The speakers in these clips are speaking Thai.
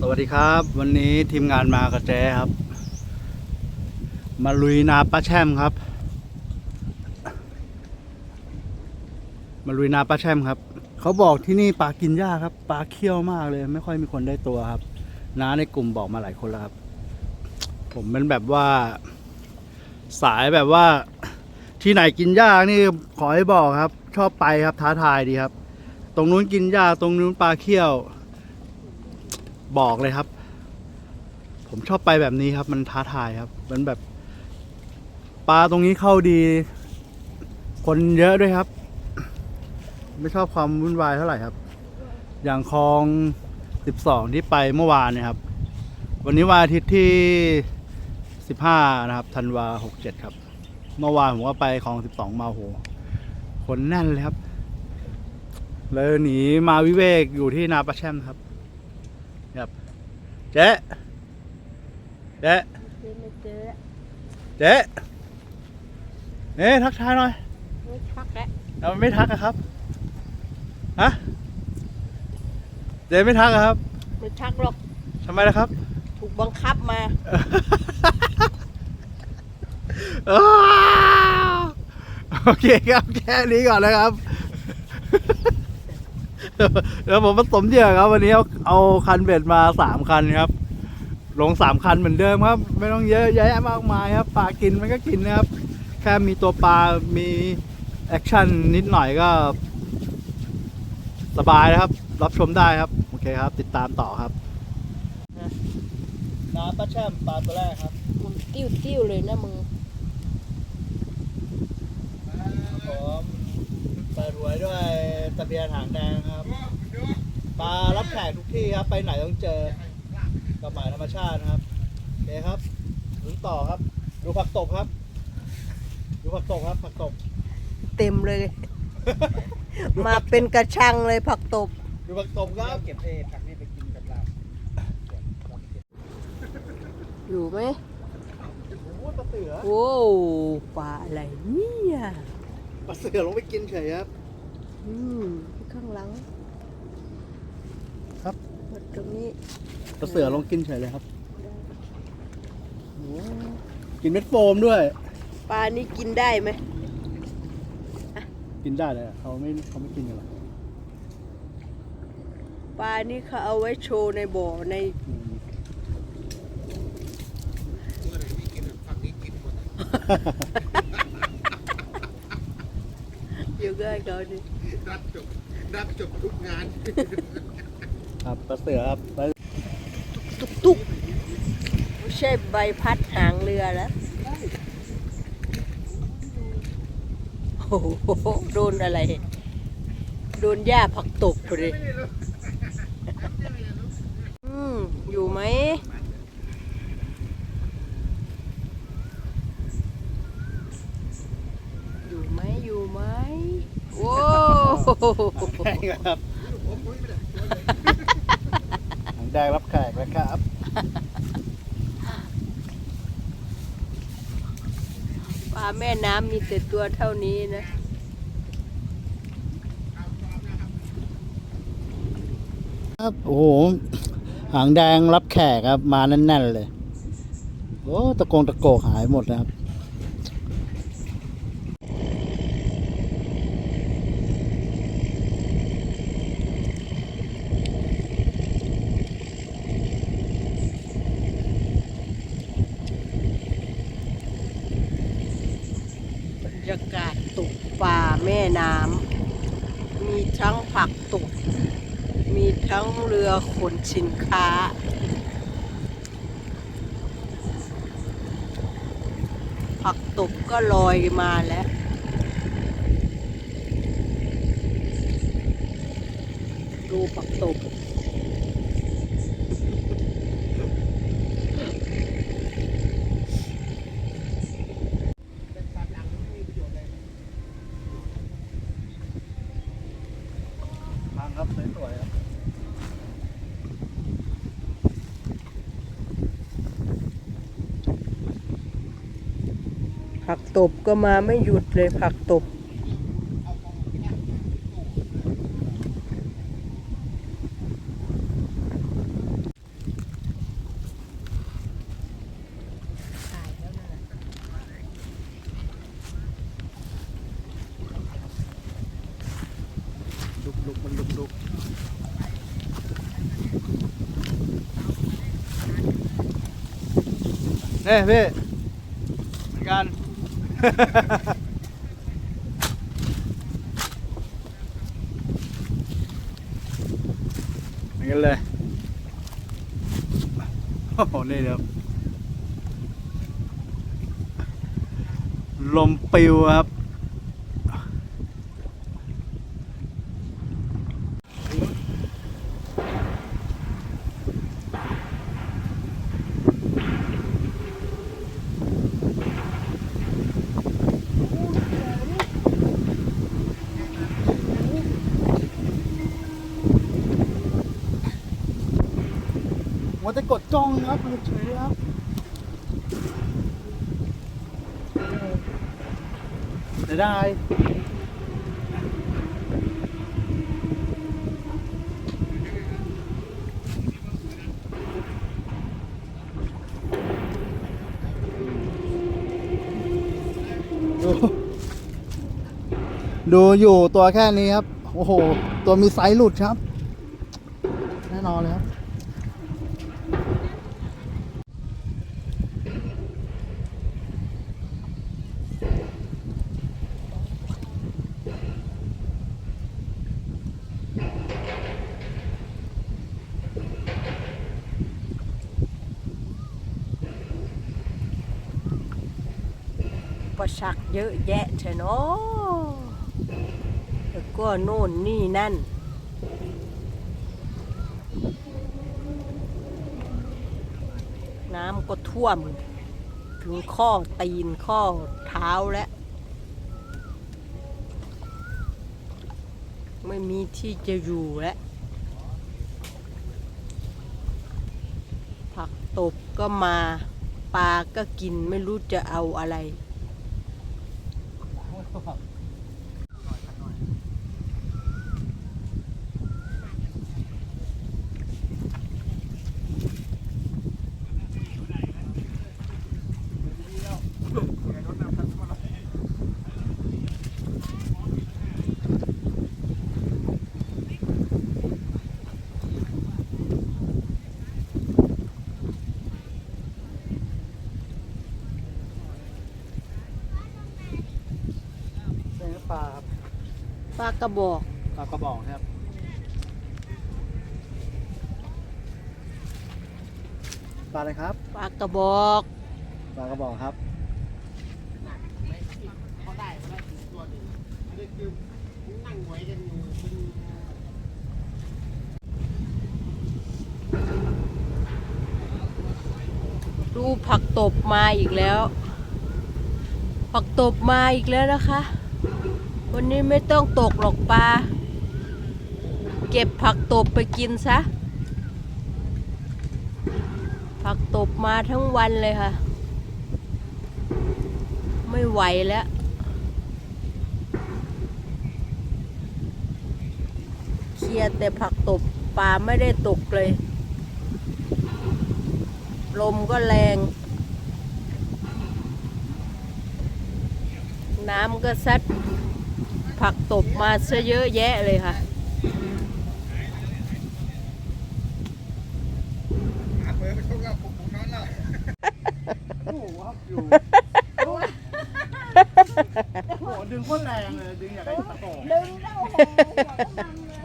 สวัสดีครับ วันนี้ทีมงานมากับแจครับ มาลุยนาป้าแช่มครับ มาลุยนาป้าแช่มครับ เขาบอกที่นี่ปลากินหญ้าครับปลาเคี้ยวมากเลย ไม่ค่อยมีคนได้ตัวครับน้าในกลุ่มบอกมาหลายคนแล้วครับ ผมเป็นแบบว่า สายแบบว่า ที่ไหนกินหญ้านี่ขอให้บอกครับ ชอบไปครับท้าทายดีครับ ตรงนู้นกินหญ้าตรงนู้นปลาเคี้ยว บอกเลยครับ ผมชอบไปแบบนี้ครับ มันท้าทายครับ มันแบบ ปลาตรงนี้เข้าดี คนเยอะด้วยครับ ไม่ชอบความวุ่นวายเท่าไหร่ครับ อย่างคลองสิบสองที่ไปเมื่อวานเนี่ยครับ วันนี้วันอาทิตย์ที่สิบห้านะครับธันวาหกเจ็ดครับ เมื่อวานผมก็ไปคลองสิบสองมาโหคนแน่นเลยครับ เลยหนีมาวิเวกอยู่ที่นาปลาแช่มครับ เจ๊เจ๊ไม่เจอเจ๊เน่ทักทายหน่อย ไม่ชักแล้วทำไมไม่ทักอะครับฮะเจ๊ไม่ทักอะครับไม่ชักหรอกทำไมล่ะครับ ถูกบังคับมาอ้าวโอเคครับแค่นี้ก่อนนะครับ เดี๋ยวผมผสมเหยื่อครับ วันนี้เอาเอาคันเบ็ดมาสามคันครับ ลงสามคันเหมือนเดิมครับ ไม่ต้องเยอะแยะมากมายครับปลากินมันก็กินนะครับ แค่มีตัวปลา มีแอคชั่นนิดหน่อยก็ สบายนะครับ รับชมได้ครับ โอเคครับ ติดตามต่อครับน้ำปลาแช่มปลาตัวแรกครับมึงติ้วติ้วเลยนะมึง ครับผม เปิดหวยด้วยตะเบียนหางแดงครับปลารับแขกทุกที่ครับ ไปไหนต้องเจอกับหมายธรรมชาตินะครับโอเคครับลุ้นต่อครับ ดูผักตบครับ ดูผักตบครับผักตบ เต็มเลย มาเป็นกระชังเลยผักตบ ดูผักตบครับเก็บเอผักนี่ไปกินกับเราอยู่ไหมโอ้ยปลาเสือโอ้ปลาอะไรเนี่ย ปลาเสือลงไปกินเฉยครับ อืมข้างหลังครับตรงนี้ปลาเสือลงกินเฉยเลยครับโอ้กินเม็ดโฟมด้วย ปลานี้กินได้ไหมกินได้เลยอะเขาไม่เขาไม่กินกันหรอกปลานี้เขาเอาไว้โชว์ในบ่อในอืม เมื่อไหร่นี่กินฝั่งนี้กินหมดอ ยู่ใกล้เขาดิรับจบรับจบทุกงาน ครับปลาเสือครับปลาตุ๊กตุ๊กไม่ใช่ใบพัดหางเรือแล้วโอ้โหโดนอะไร โดนหญ้าผักตบพอดีอืม อยู่ไหม อยู่ไหม อยู่ไหมโว้ วแดงครับหางแดงรับแขกนะครับ ปลาแม่น้ำมีแต่ตัวเท่านี้นะ ครับ โอ้โห หางแดงรับแขกครับ มาแน่นๆเลย โอ้ ตะโกงตะโกกหายหมดนะครับ ยากาศตกปลาแม่น้ำมีทั้งผักตก มีทั้งเรือขนสินค้า ผักตกก็ลอยมาแล้วดูผักตก มัง ครับสวยๆครับผักตบก็มาไม่หยุดเลยผักตบ เนี่ยพี่เหมือนกัน เหมือนกันเลย โอ้โห นี่ครับ ลมปิวครับ มัวแต่กดจ้องครับเฉยครับเสียดายดูดูอยู่ตัวแค่นี้ครับ โอ้โห ตัวมีไซส์หลุดครับ แน่นอนเลยครับ ประชักเยอะแยะเชนาะแล้วก็โน่นนี่นั่น น้ำก็ท่วม ถึงข้อตีนข้อเท้าแล้วไม่มีที่จะอยู่แล้วผักตบก็มา ปลาก็กินไม่รู้จะเอาอะไร เป็นปลาครับ ป ลากระบอกปลากระบอกนะครับ ปลาอะไรครับ ปลากระบอกปลากระบอกครับ เขาได้มาแล้วถึงตัวหนึ่งอันนี้คือนั่งไว้กันอยู่เป็นดูผักตบมาอีกแล้ว ผักตบมาอีกแล้วนะคะ วันนี้ไม่ต้องตกหรอกปลา เก็บผักตบไปกินซะ ผักตบมาทั้งวันเลยค่ะ ไม่ไหวแล้วเคลียร์แต่ผักตบปลาไม่ได้ตกเลย ลมก็แรง น้ำก็ซัด ผักตบมาซะเยอะแยะเลยค่ะหาเบอร์ไปชกแล้วผมผมนอนแล้วโอ้โหครับอยู่โอ้โหดึงโคตรแรงเลยดึงอยากได้ตะโกกดึงแล้วโอ้โหหัวก็มันเลย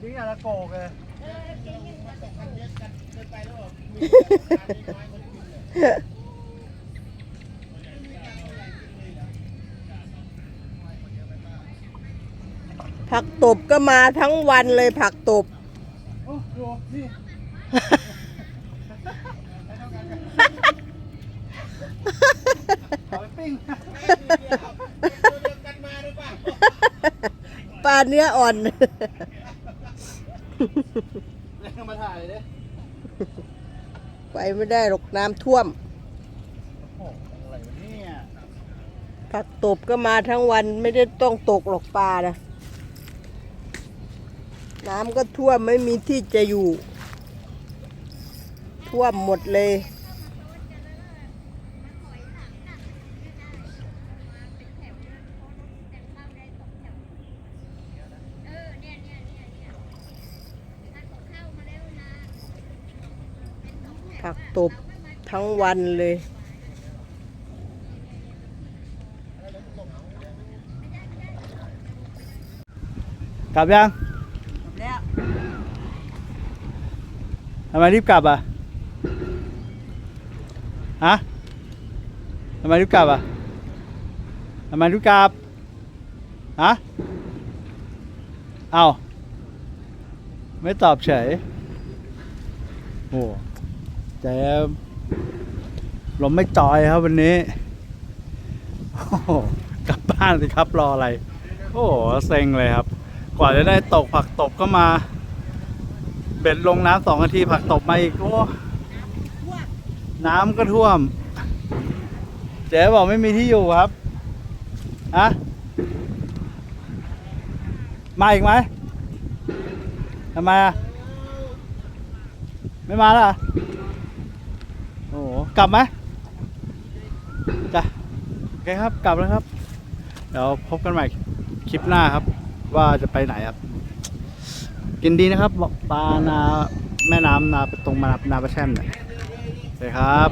ดึงอยากตะโกกเลย ผักตบก็มาทั้งวันเลยผักตบ ปลาเนื้ออ่อน มาถ่ายเลยไปไม่ได้หรอกน้ำท่วม ผักตบก็มาทั้งวันไม่ได้ต้องตกหรอกปลานะ น้ำก็ท่วมไม่มีที่จะอยู่ ท่วมหมดเลย ผักตบทั้งวันเลยกลับยัง แล้ว ทำ ไมรีบกลับอะฮะทำไมรีบกลับอะทำไมรีบกลับฮะเอาไม่ตอบเฉยโอ้เจ๊ลมไม่จอยครับวันนี้กลับบ้านสิครับรออะไร โอ้โหเซ็งเลยครับ กว่าจะได้ตกผักตบก็มา เบ็ดลงน้ำสองนาทีผักตบมาอีกโอ้น้ำก็ท่วม เจ๊บอกไม่มีที่อยู่ครับอะมาอีกไหมทำไมอะไม่มาแล้วเหรอโอ้โหกลับไหมจ้ะโอเคครับ กลับแล้วครับ เดี๋ยวพบกันใหม่คลิปหน้าครับ ว่าจะไปไหนครับ กินดีนะครับปลานาแม่น้ำนาตรงมานาปลาแช่มเนี่ยเลยครับ